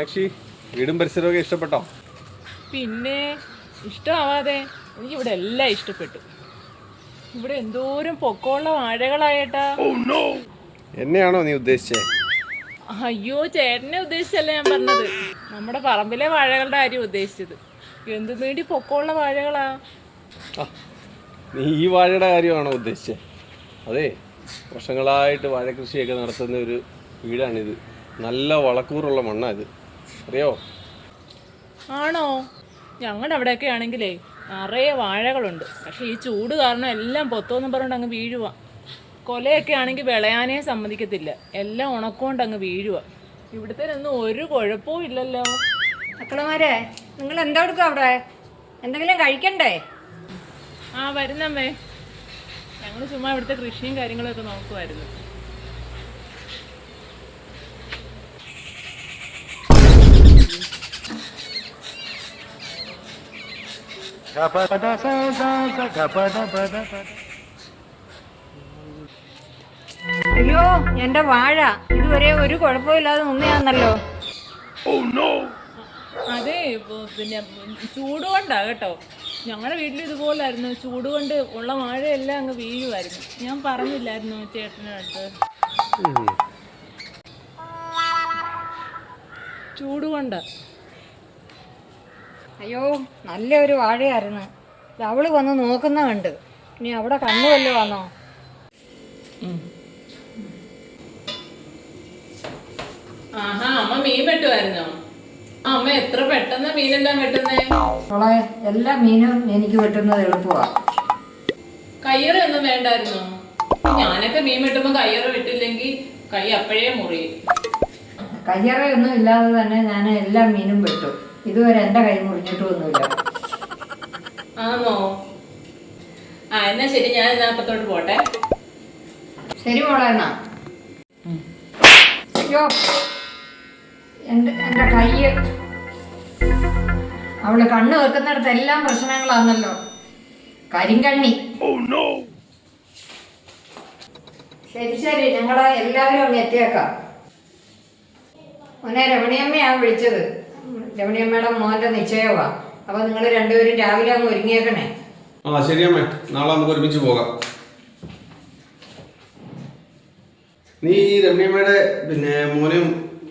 മീനാക്ഷി വീടും പരിസരമൊക്കെ ഇഷ്ടപ്പെട്ടോ? പിന്നെ ഇഷ്ടമാവാതെ എനിക്ക് ഇവിടെ എല്ലാം ഇഷ്ടപ്പെട്ടു. ഇവിടെ എന്തോരം പൊക്കമുള്ള വാഴകളായേട്ടാ. എന്നെയാണോ നീ ഉദ്ദേശിച്ചേ? അയ്യോ ചേട്ടനെ ഉദ്ദേശിച്ചല്ല ഞാൻ പറഞ്ഞത്. നമ്മുടെ പറമ്പിലെ വാഴകളുടെ കാര്യം ഉദ്ദേശിച്ചത്. എന്ത് വേണ്ടി പൊക്കമുള്ള വാഴകളാ? നീ ഈ വാഴയുടെ കാര്യമാണോ ഉദ്ദേശിച്ചത് അതെ വർഷങ്ങളായിട്ട് വാഴ കൃഷിയൊക്കെ നടത്തുന്ന ഒരു വീടാണിത്. നല്ല വളക്കൂറുള്ള മണ്ണാണ് ഇത്. അറിയോ? ആണോ? ഞങ്ങളുടെ അവിടെയൊക്കെ ആണെങ്കിലേ നിറയെ വാഴകളുണ്ട്. പക്ഷേ ഈ ചൂട് കാരണം എല്ലാം പൊത്തോന്നും പറഞ്ഞുകൊണ്ട് അങ്ങ് വീഴുക കൊലയൊക്കെ ആണെങ്കിൽ വിളയാനേ സമ്മതിക്കത്തില്ല. എല്ലാം ഉണക്കൊണ്ട് അങ്ങ് വീഴുക ഇവിടുത്തെ ഒന്നും ഒരു കുഴപ്പവും ഇല്ലല്ലോ. മക്കളമാരെ നിങ്ങൾ എന്താ കൊടുക്കുക അവിടെ? എന്തെങ്കിലും കഴിക്കണ്ടേ? ആ വരുന്നമ്മേ. ഞങ്ങൾ ചുമ്മാ ഇവിടുത്തെ കൃഷിയും കാര്യങ്ങളൊക്കെ നോക്കുമായിരുന്നു അയ്യോ എന്റെ വാഴ. ഇതുവരെ ഒരു കുഴപ്പമില്ലാതെ നിന്നയാന്നല്ലോ. അതെ പിന്നെ ചൂട് കൊണ്ടാ കേട്ടോ. ഞങ്ങളുടെ വീട്ടിൽ ഇതുപോലായിരുന്നു. ചൂടുകൊണ്ട് ഉള്ള മഴയെല്ലാം അങ്ങ് വീഴുമായിരുന്നു ഞാൻ പറഞ്ഞില്ലായിരുന്നു ചേട്ടനടുത്ത് ചൂട് കൊണ്ടാ അയ്യോ നല്ലൊരു വാഴയായിരുന്നു. അവൾ വന്ന് നോക്കുന്ന കണ്ട്. ഇനി അവിടെ കണ്ണു വല്ലോ വന്നോ ആഹാ അമ്മ മീൻ വെട്ടുമായിരുന്നോ അമ്മ എത്ര പെട്ടെന്ന് മീനെല്ലാം വെട്ടുന്നേ? അവളെ എല്ലാ മീനും എനിക്ക് വെട്ടുന്നത് എളുപ്പമാ. കയ്യറ ഒന്നും വേണ്ടായിരുന്നോ? ഞാനൊക്കെ മീൻ വെട്ടുമ്പോ കയ്യറ വെട്ടില്ലെങ്കിൽ കൈ അപ്പോഴേ മുറിയും കയ്യറയൊന്നും ഇല്ലാതെ തന്നെ ഞാൻ എല്ലാ മീനും വെട്ടും. ഇതുവരെ എന്റെ കൈ മുറിഞ്ഞിട്ടൊന്നുമില്ല. ആണോ? ആ എന്നാ ശരി ഞാൻ എന്നാ അപ്പത്തോട്ട് പോട്ടെ. ശരി മോളെ എന്നാ. അയ്യോ എന്റെ എന്റെ കൈ അവൾ കണ്ണ് വെക്കുന്നിടത്ത് എല്ലാം പ്രശ്നങ്ങളാണല്ലോ കരിങ്കണ്ണി. ശരി ശരി ഞങ്ങളെ എല്ലാവരും അങ്ങ് എത്തിയേക്കാം. മോനെ രമണിയമ്മയാണ് വിളിച്ചത്. രമണിയമ്മയുടെ മോന്റെ നിശ്ചയമാ അപ്പൊ നിങ്ങൾ രണ്ടുപേരും രാവിലെ അങ്ങ് ഒരുങ്ങിയേക്കണേ. ആ ശരിയമ്മേ നാളെ നമുക്ക് ഒരുമിച്ച് പോകാം. നീ ഈ രമ്യമ്മയുടെ പിന്നെ മോനും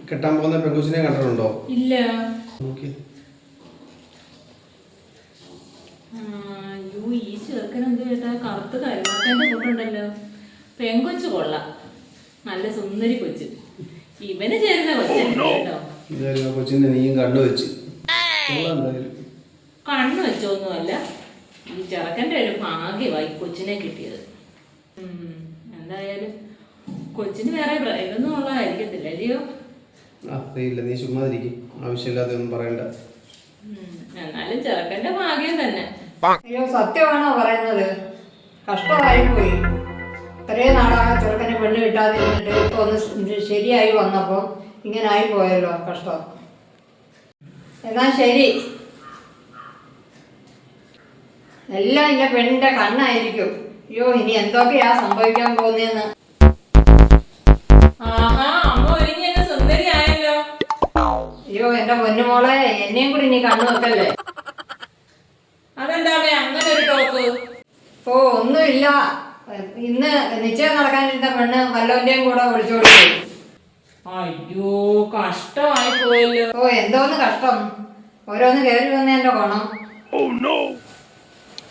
കെട്ടാൻ പോകുന്ന പെങ്കുച്ചിനെ കണ്ടിട്ടുണ്ടോ? ഇല്ല. അയ്യോ ഈ ചെറുക്കൻ എന്ത് കേട്ടാ കറുത്ത് കരുവാട്ടന്റെ കൂട്ടുണ്ടല്ലോ. പെങ്കൊച്ചു കൊള്ളാം. നല്ല സുന്ദരി കൊച്ചു. ഇവന് ചേരുന്ന കൊച്ചു കേട്ടോ എന്തായാലും ആ കൊച്ചിനെ നീയും കണ്ണു വെച്ച്. കണ്ണു വെച്ചൊന്നുമല്ല ഈ ചെറുക്കന്റെ ഒരു ഭാഗ്യമായി കൊച്ചിനെ കിട്ടിയത്. എന്തായാലും കൊച്ചിന് വേറെ ഇതൊന്നും ഉള്ളതായിരിക്കത്തില്ല അല്ലയോ? അറിയില്ല നീ ചുമ്മാതിരിക്കും. ആവശ്യമില്ലാതെ ഒന്നും പറയണ്ട. എന്നാലും ചെറുക്കന്റെ ഭാഗ്യം തന്നെ. അയ്യോ സത്യമാണോ പറയുന്നത്? കഷ്ടമായി പോയി. ഇത്രയും നാളാണ് ചെറുക്കന് പെണ്ണ് കിട്ടാതിരുന്നിട്ട് ഇപ്പൊ ഒന്ന് ശരിയായി വന്നപ്പോൾ ഇങ്ങനെ ആയി പോയല്ലോ കഷ്ടം. എന്നാ ശരി. എല്ലാം ഇല്ല പെണ്ണിന്റെ കണ്ണായിരിക്കും. അയ്യോ ഇനി എന്തൊക്കെയാ സംഭവിക്കാൻ പോകുന്നതെന്ന് അയ്യോ എന്റെ പൊന്നുമോളെ എന്നെയും കൂടി നീ കണ്ണു വെക്കല്ലേ അതെന്താ അങ്ങനെ ഒരു ടോക്ക് ഓ ഒന്നുമില്ല. ഇന്ന് നിശ്ചയം നടക്കാനിരുന്ന പെണ്ണ് വല്ലവന്റെയും കൂടെ ഒളിച്ചോടി അയ്യോ കഷ്ടമായി പോയല്ലോ ഓ എന്തോന്ന് കഷ്ടം ഓരോന്ന് കയറി വന്നതിന്റെ ഗുണം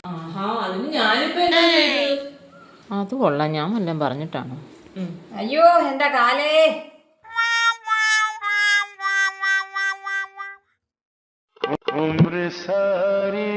ആഹാ അതിന് ഞാനിപ്പോ എന്താ ചെയ്തു അത് കൊള്ളാം ഞാൻ വല്ലതും പറഞ്ഞിട്ടാണ് അയ്യോ എന്താ കാലേ ഉംര സാരീ